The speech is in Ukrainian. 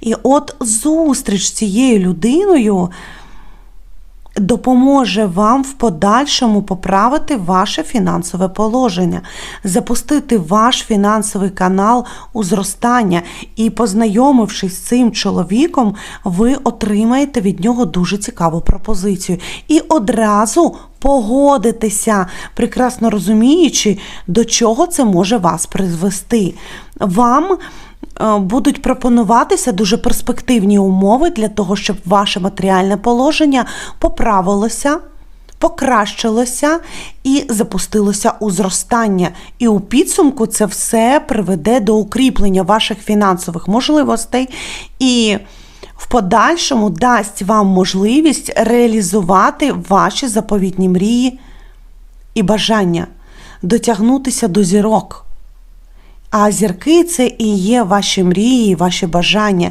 І от зустріч з цією людиною допоможе вам в подальшому поправити ваше фінансове положення, запустити ваш фінансовий канал у зростання. І, познайомившись з цим чоловіком, ви отримаєте від нього дуже цікаву пропозицію. І одразу погодитеся, прекрасно розуміючи, до чого це може вас призвести. Вам е, будуть пропонуватися дуже перспективні умови для того, щоб ваше матеріальне положення поправилося, покращилося і запустилося у зростання. І у підсумку це все приведе до укріплення ваших фінансових можливостей і подальшому дасть вам можливість реалізувати ваші заповітні мрії і бажання, дотягнутися до зірок. А зірки це і є ваші мрії, ваші бажання.